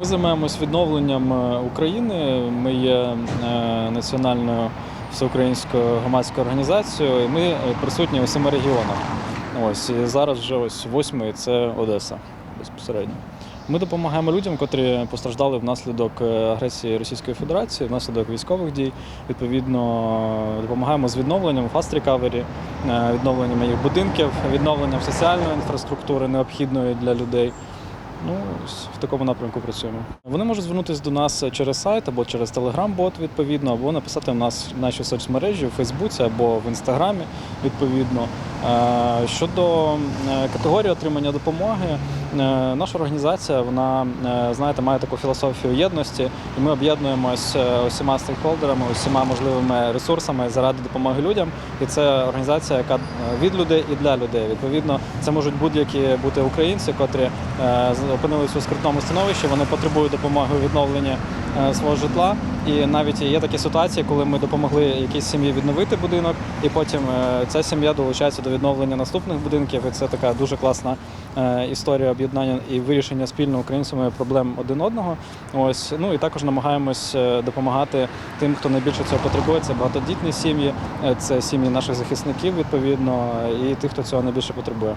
Ми займаємось відновленням е, України. Ми є е, національною всеукраїнською громадською організацією. і Ми е, присутні у семи регіонах. Ось і зараз вже ось восьмий це Одеса безпосередньо. Ми допомагаємо людям, котрі постраждали внаслідок агресії Російської Федерації, внаслідок військових дій. Відповідно, допомагаємо з відновленням фаст рекавері, відновленням їх будинків, відновленням соціальної інфраструктури необхідної для людей. Ну, в такому напрямку працюємо. Вони можуть звернутися до нас через сайт або через телеграм-бот, відповідно, або написати в нас наші соцмережі в Фейсбуці або в Інстаграмі, відповідно. Е, Щодо е, категорії отримання допомоги, е, наша організація, вона, знаєте, має таку філософію єдності, і ми об'єднуємось е, усіма стейкхолдерами, усіма можливими ресурсами заради допомоги людям. І це організація, яка від людей і для людей. Відповідно, це можуть будь-які бути українці, котрі опинились у скрутному становищі, вони потребують допомоги у відновленні свого житла. І навіть є такі ситуації, коли ми допомогли якійсь сім'ї відновити будинок, і потім е, ця сім'я долучається до відновлення наступних будинків. І це така дуже класна е, історія об'єднання і вирішення спільно українцями проблем один одного. Ось ну і також намагаємось е, допомагати тим, хто найбільше цього потребує. Це багатодітні сім'ї, е, це сім'ї наших захисників, відповідно, і тих, хто цього найбільше потребує.